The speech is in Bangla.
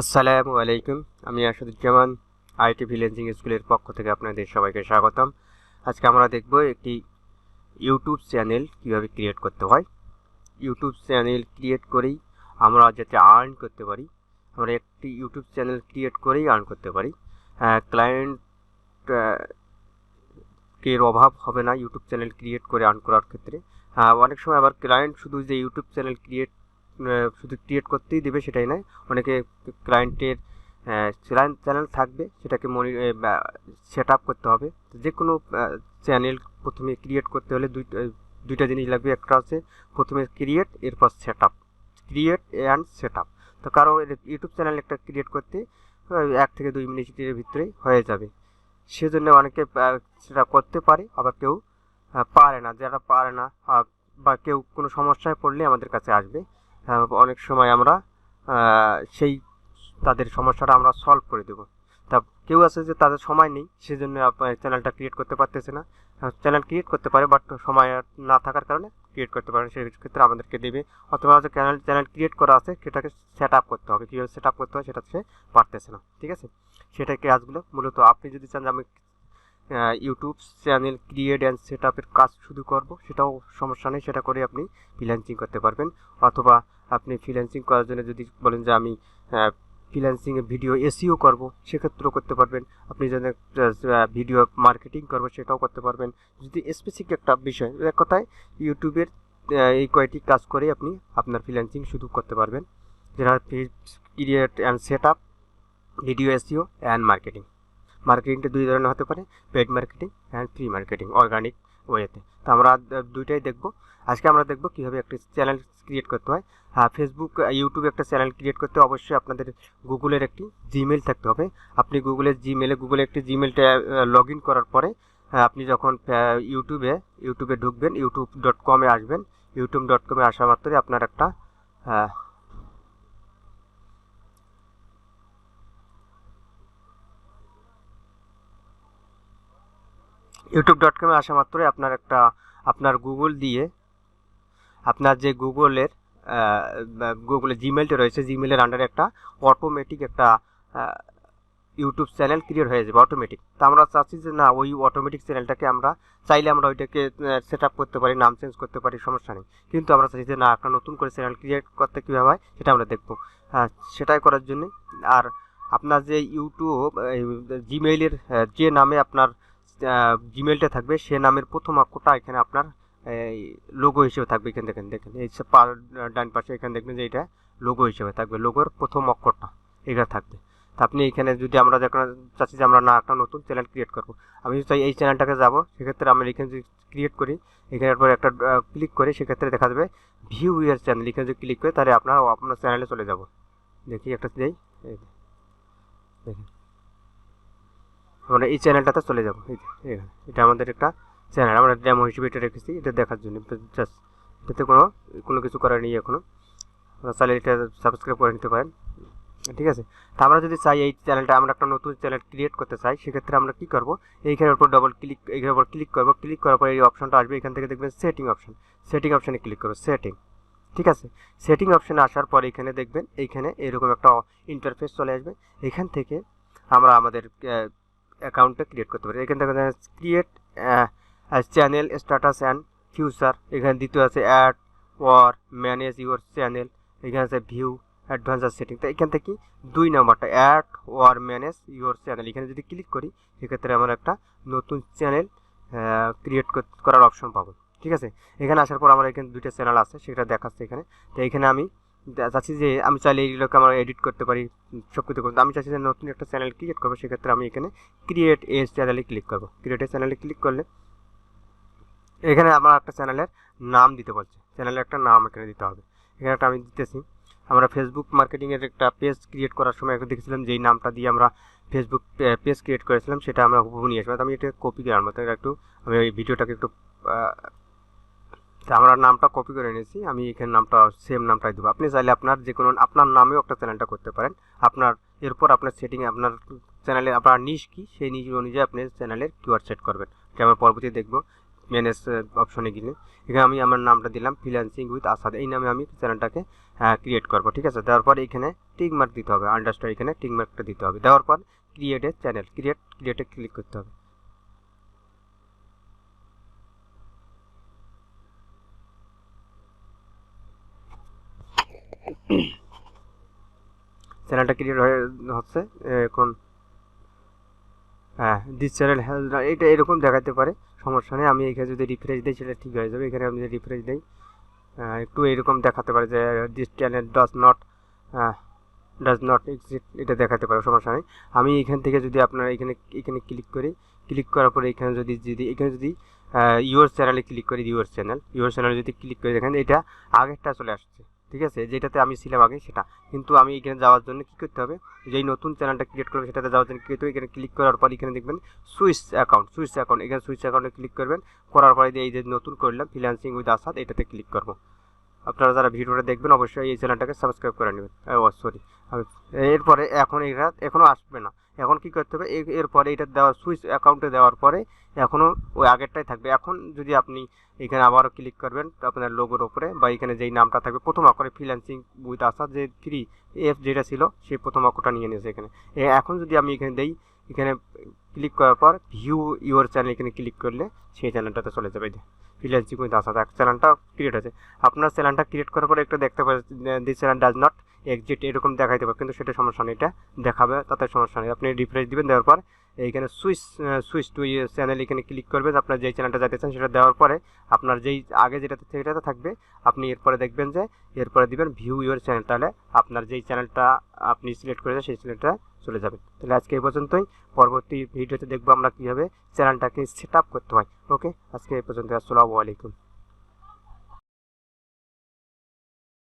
আসসালামু আলাইকুম। আমি আসাদুজ্জামান আইটি ফ্রিল্যান্সিং স্কুলের পক্ষ থেকে আপনাদের সবাইকে স্বাগতম। আজকে আমরা দেখব একটি ইউটিউব চ্যানেল কীভাবে ক্রিয়েট করতে হয়। ইউটিউব চ্যানেল ক্রিয়েট করেই আমরা যাতে আর্ন করতে পারি আমরা একটি ইউটিউব চ্যানেল ক্রিয়েট করেই আর্ন করতে পারি। ক্লায়েন্ট এর অভাব হবে না ইউটিউব চ্যানেল ক্রিয়েট করে আর্ন করার ক্ষেত্রে। হ্যাঁ, অনেক সময় আবার ক্লায়েন্ট শুধু যে ইউটিউব চ্যানেল ক্রিয়েট শুধু ক্রিয়েট করতেই দেবে সেটাই নয়, অনেকে ক্লায়েন্টের চ্যানেল থাকবে, সেটাকে মনি সেট আপ করতে হবে। যে কোনো চ্যানেল প্রথমে ক্রিয়েট করতে হলে দুইটা দুইটা জিনিস লাগবে। একটা হচ্ছে প্রথমে ক্রিয়েট এরপর set up create and set up তো কারও ইউটিউব চ্যানেল একটা ক্রিয়েট করতে এক থেকে দুই মিনিটের ভিতরেই হয়ে যাবে। সেজন্য অনেকে সেটা করতে পারে, আবার কেউ পারে না। যারা পারে না বা কেউ কোনো সমস্যায় পড়লে আমাদের কাছে আসবে। অনেক সময় আমরা সেই তাদের সমস্যাটা আমরা সলভ করে দেবো। তা কেউ আছে যে তাদের সময় নেই, সেজন্য চ্যানেলটা ক্রিয়েট করতে পারতেছে না। চ্যানেল ক্রিয়েট করতে পারে বাট সময় না থাকার কারণে ক্রিয়েট করতে পারে সেই ক্ষেত্রে আমাদেরকে দেবে। অথবা যে চ্যানেল চ্যানেল ক্রিয়েট করা আছে, সেটাকে সেট আপ করতে হবে। কীভাবে সেট আপ করতে হয়, সেটা সে পারতেছে না। ঠিক আছে? সেটাই কাজগুলো মূলত আপনি যদি চান যে আমি YouTube channel create and set আপের কাজ শুধু করব, সেটাও সমস্যা নেই। সেটা করে আপনি ফ্রিল্যান্সিং করতে পারবেন। অথবা আপনি ফ্রিল্যান্সিং করার জন্য যদি বলেন যে আমি ফ্রিল্যান্সিংয়ে ভিডিও এসিও করব, সেক্ষেত্রেও করতে পারবেন। আপনি যদি ভিডিও মার্কেটিং করব, সেটাও করতে পারবেন। যদি স্পেসিফিক একটা বিষয়, এক কথায় ইউটিউবের এই কয়টি কাজ করে আপনি আপনার ফ্রিল্যান্সিং শুধু করতে পারবেন। যেটা create and set up video SEO and marketing মার্কেটিংটা দুই ধরনের হতে পারে paid marketing and free marketing organic ওয়েতে তো আমরা দুইটাই দেখব। আজকে আমরা দেখব কীভাবে একটি চ্যানেল ক্রিয়েট করতে হয়। হ্যাঁ ফেসবুক ইউটিউবে একটা চ্যানেল ক্রিয়েট করতে অবশ্যই আপনাদের গুগলের একটি জিমেল থাকতে হবে। আপনি গুগলের জিমেলে গুগলে একটি জিমেলটা লগ ইন করার পরে আপনি যখন ইউটিউবে ইউটিউবে ঢুকবেন ইউটিউব ডট কমে আসবেন। ইউটিউব ডট কমে আসা মাত্রই আপনার একটা ইউটিউব ডট কমে আসা মাত্রই আপনার একটা, আপনার গুগল দিয়ে, আপনার যে গুগলের গুগলে জিমেলটা রয়েছে জিমেলের আন্ডারে একটা অটোমেটিক একটা ইউটিউব চ্যানেল ক্রিয়েট হয়ে যাবে অটোমেটিক তা আমরা চাচ্ছি যে না, ওই অটোমেটিক চ্যানেলটাকে আমরা চাইলে আমরা ওইটাকে সেট আপ করতে পারি, নাম চেঞ্জ করতে পারি, সমস্যা নেই। কিন্তু আমরা চাইছি যে না, একটা নতুন করে চ্যানেল ক্রিয়েট করতে কীভাবে হয়, সেটা আমরা দেখব। হ্যাঁ সেটাই করার জন্য। আর আপনার যে ইউটিউব জিমেইলের যে নামে আপনার জিমেলটা থাকবে। সে নামের প্রথম অক্ষরটা এখানে আপনার, এই লোগো হিসেবে থাকবে। এখান দেখেন দেখেন এই ডান পাশে এখানে দেখবেন যে এটা লোগো হিসেবে থাকবে। লোগোর প্রথম অক্ষরটা এটা থাকবে। তা আপনি এখানে যদি আমরা যখন চাচ্ছি যে আমরা না একটা নতুন চ্যানেল ক্রিয়েট করব। আমি চাই এই চ্যানেলটাকে যাব, সেক্ষেত্রে আমরা এখানে যদি ক্রিয়েট করি, এখানে পর একটা ক্লিক করে সেক্ষেত্রে দেখা যাবে ভিউ ইয়ার চ্যানেল এখানে যদি ক্লিক করে, তাহলে আপনার আপনার চ্যানেলে চলে যাব। দেখি একটা যাই দেখেন। আমরা এই চ্যানেলটাতে চলে যাব। এটা আমাদের একটা চ্যানেল, আমরা ডেমো হিসেবে এটা রেখেছি, এটা দেখার জন্য। জাস্ট এটাতে কোনো কোনো কিছু করার নেই এখনও আমরা চাইলে এটা সাবস্ক্রাইব করে নিতে পারেন। ঠিক আছে? তা আমরা যদি চাই এই চ্যানেলটা, আমরা একটা নতুন চ্যানেল ক্রিয়েট করতে চাই, সেক্ষেত্রে আমরা কী করব? এইখানের উপর ডবল ক্লিক এইখানের উপর ক্লিক করব। ক্লিক করার পরে এই অপশনটা আসবে, এখান থেকে দেখবেন সেটিং অপশন সেটিং অপশানে ক্লিক করব সেটিং ঠিক আছে? সেটিং অপশানে আসার পরে এখানে দেখবেন, এইখানে এরকম একটা ইন্টারফেস চলে আসবে। এখান থেকে আমরা আমাদের অ্যাকাউন্টটা ক্রিয়েট করতে পারি। এখান থেকে create channel status and future এখানে দ্বিতীয় আছে add or manage your channel এখানে আছে ভিউ অ্যাডভান্স সেটিং তো এখান থেকে দুই নম্বরটা add or manage your channel এখানে যদি ক্লিক করি, সেক্ষেত্রে আমরা একটা নতুন চ্যানেল ক্রিয়েট করার অপশন পাবো। ঠিক আছে? এখানে আসার পর আমার এখানে দুইটা চ্যানেল আছে, সেটা দেখাচ্ছে এখানে। তো এখানে আমি চাচ্ছি যে আমি চাইলে এইগুলোকে আমরা এডিট করতে পারি সব কিছু করতে আমি চাচ্ছি যে নতুন একটা চ্যানেল ক্রিয়েট করব, সেক্ষেত্রে আমি এখানে ক্রিয়েট এ চ্যানেলে ক্লিক করব ক্রিয়েট এ চ্যানেলে ক্লিক করলে এখানে আমার একটা চ্যানেলের নাম দিতে বলছে। চ্যানেলের একটা নাম এখানে দিতে হবে। এখানে একটা আমি দিতেছি। আমরা ফেসবুক মার্কেটিংয়ের একটা পেজ ক্রিয়েট করার সময় একটা দেখেছিলাম যেই নামটা দিয়ে আমরা ফেসবুক পেজ ক্রিয়েট করেছিলাম, সেটা আমরা হুবহু নিয়ে আসব। আমি এটা কপি করে আনব। তাই একটু, আমি ওই ভিডিওটাকে একটু আমরা নামটা কপি করে নিয়েছি। আমি এখানে নামটা সেম নামটাই দেবো। আপনি চাইলে আপনার যে কোনো আপনার নামেও একটা চ্যানেলটা করতে পারেন। আপনার, এরপর আপনার সেটিংয়ে আপনার চ্যানেলে আপনার নিশ কি? সেই নিজ অনুযায়ী আপনি চ্যানেলের কিউআর সেট করবেন। এটা আমরা পরবর্তী দেখব ম্যানেজ অপশনে গেলে। এখানে আমি আমার নামটা দিলাম ফ্রিল্যান্সিং উইথ আসাদ এই নামে আমি চ্যানেলটাকে ক্রিয়েট করব, ঠিক আছে? দেওয়ার পর এখানে টিক মার্ক দিতে হবে। আন্ডারস্টার এখানে টিক মার্কটা দিতে হবে। দেওয়ার পর ক্রিয়েটের চ্যানেল ক্রিয়েট ক্রিয়েটে ক্লিক করতে হবে। চ্যানেলটা ক্রিয়েট হয়ে হচ্ছে এখন হ্যাঁ দিস চ্যানেল এটা এরকম দেখাতে পারে, সমস্যা নেই, আমি এখানে যদি রিফ্রেশ দিই, সেটা ঠিক হয়ে যাবে, এখানে আমি যদি রিফ্রেশ দিই একটু এরকম দেখাতে পারে যে this channel does not does not exist এটা দেখাতে পারে, সমস্যা নেই। আমি এখান থেকে যদি আপনারা এখানে এখানে ক্লিক করি ক্লিক করার পরে এখানে যদি যদি, এখানে যদি ইউর চ্যানেলে ক্লিক করি ইউর চ্যানেল ইউর চ্যানেলে যদি ক্লিক করি, দেখেন এটা আগেরটা চলে আসছে। ঠিক আছে? যেটাতে আমি ছিলাম আগে, সেটা। কিন্তু আমি এখানে যাওয়ার জন্য কী করতে হবে? যেই নতুন চ্যানেলটা ক্রিয়েট করবে সেটাতে যাওয়ার জন্য কী করতে হবে? এখানে ক্লিক করার পর এখানে দেখবেন সুইচ অ্যাকাউন্ট সুইচ অ্যাকাউন্ট এখানে সুইচ অ্যাকাউন্টে ক্লিক করবেন। করার পরে এই যে নতুন করলাম ফ্রিল্যান্সিং উইথ আসাদ এটাতে ক্লিক করব। আপনারা যারা ভিডিওটা দেখবেন, অবশ্যই এই চ্যানেলটাকে সাবস্ক্রাইব করে নেবেন। ও সরি এরপরে এখন এটা এখনও আসবে না। এখন কি করতে হবে? এরপরে এটা দেওয়ার, সুইচ অ্যাকাউন্টে দেওয়ার পরে এখনও ওই আগেরটাই থাকবে। এখন যদি আপনি এখানে আবারও ক্লিক করবেন আপনার লোগোর ওপরে বা এখানে যেই নামটা থাকবে, প্রথম অক্ষরে ফ্রিল্যান্সিং উইথ আসা যে ফ্রি এফ যেটা ছিল সেই প্রথম অক্ষরটা নিয়ে নিয়েছে এখানে। এখন যদি আমি এখানে দেই, এখানে ক্লিক করার পর ভিউ ইউর চ্যানেল এখানে ক্লিক করলে সেই চ্যানেলটাতে চলে যাবে। ফ্রিল্যান্সিং উইথ আসা এক চ্যানেলটা ক্রিয়েট হয়েছে। আপনার চ্যানেলটা ক্রিয়েট করার পরে একটু দেখতে পাবেন this channel does not exist এরকম দেখাইতে পারে, কিন্তু সেটা সমস্যা নেই, এটা দেখাবে, তাতে সমস্যা নেই। আপনি রিফ্রেশ দিবেন, দেওয়ার পর এইখানে সুইচ সুইচ টু চ্যানেল এখানে ক্লিক করবেন, আপনার যেই চ্যানেলটা যেতে চান সেটা দেওয়ার পরে আপনার যেই, আগে যেটাতে, সেটাতে থাকবে, আপনি এরপরে দেখবেন যে, এরপরে দিবেন ভিউ ইউর চ্যানেল তাহলে আপনার যেই চ্যানেলটা আপনি সিলেক্ট করেছেন, সেই চ্যানেলটা চলে যাবে। তাহলে আজকে এই পর্যন্তই। পরবর্তী ভিডিওতে দেখব আমরা কীভাবে চ্যানেলটাকে সেট করতে হয়। ওকে আজকে এই পর্যন্ত আসসালামু আলাইকুম।